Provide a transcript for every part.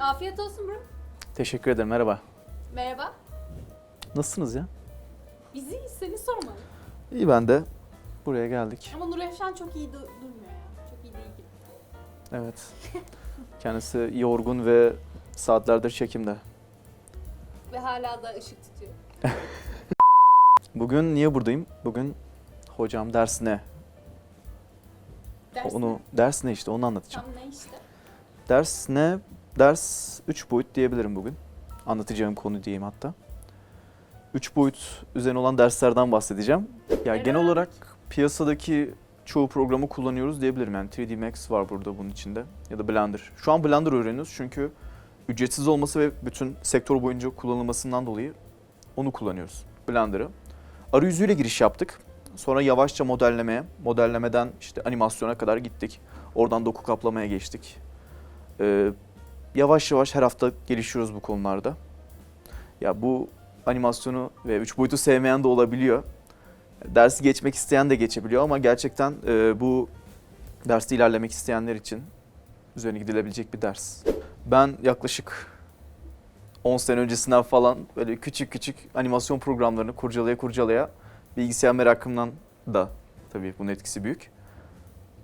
Afiyet olsun bro. Teşekkür ederim. Merhaba. Merhaba. Nasılsınız ya? Biz iyiyiz seni sormalı. İyi ben de. Buraya geldik. Ama Nur Efşan çok iyi du- durmuyor ya. Çok iyi değil gibi. Evet. Kendisi yorgun ve saatlerdir çekimde. Ve hala da ışık tutuyor. Bugün niye buradayım? Bugün hocam ders ne? Ders Onu ders ne işte onu anlatacağım. Tam ne işte? Ders ne? Ders 3 boyut diyebilirim bugün. Anlatacağım konu diyeyim hatta. 3 boyut üzerine olan derslerden bahsedeceğim. Ya Evet. genel olarak piyasadaki çoğu programı kullanıyoruz diyebilirim. Yani 3D Max var burada bunun içinde ya da Blender. Şu an Blender öğreniyoruz çünkü ücretsiz olması ve bütün sektör boyunca kullanılmasından dolayı onu kullanıyoruz. Blender'ı. Arayüzüyle giriş yaptık. Sonra yavaşça modellemeye, modellemeden işte animasyona kadar gittik. Oradan doku kaplamaya geçtik. Ee, yavaş yavaş her hafta gelişiyoruz bu konularda. Ya bu animasyonu ve üç boyutu sevmeyen de olabiliyor. Dersi geçmek isteyen de geçebiliyor ama gerçekten e, bu derste ilerlemek isteyenler için üzerine gidilebilecek bir ders. Ben yaklaşık 10 sene öncesinden falan böyle küçük küçük animasyon programlarını kurcalaya kurcalaya bilgisayar merakımdan da tabii bunun etkisi büyük.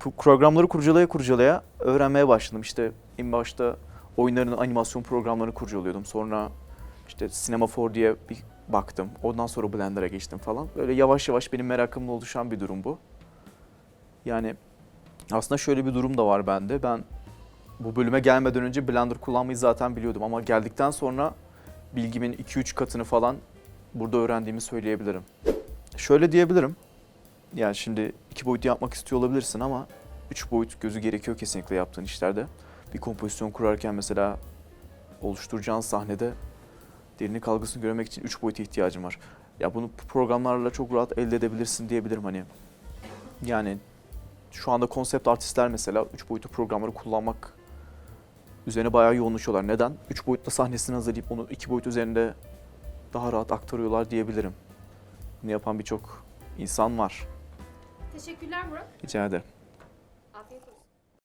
Bu programları kurcalaya kurcalaya öğrenmeye başladım. İşte en başta oyunların animasyon programlarını kurcalıyordum. Sonra işte Cinema 4 diye bir baktım. Ondan sonra Blender'a geçtim falan. Böyle yavaş yavaş benim merakımla oluşan bir durum bu. Yani aslında şöyle bir durum da var bende. Ben bu bölüme gelmeden önce Blender kullanmayı zaten biliyordum ama geldikten sonra bilgimin 2-3 katını falan burada öğrendiğimi söyleyebilirim. Şöyle diyebilirim. Yani şimdi iki boyut yapmak istiyor olabilirsin ama üç boyut gözü gerekiyor kesinlikle yaptığın işlerde. Bir kompozisyon kurarken mesela oluşturacağın sahnede derinlik algısını görmek için üç boyuta ihtiyacın var. Ya bunu programlarla çok rahat elde edebilirsin diyebilirim hani. Yani şu anda konsept artistler mesela üç boyutlu programları kullanmak üzerine bayağı yoğunlaşıyorlar. Neden? Üç boyutlu sahnesini hazırlayıp onu iki boyut üzerinde daha rahat aktarıyorlar diyebilirim. Bunu yapan birçok insan var. Teşekkürler Burak. Rica ederim. Afiyet olsun.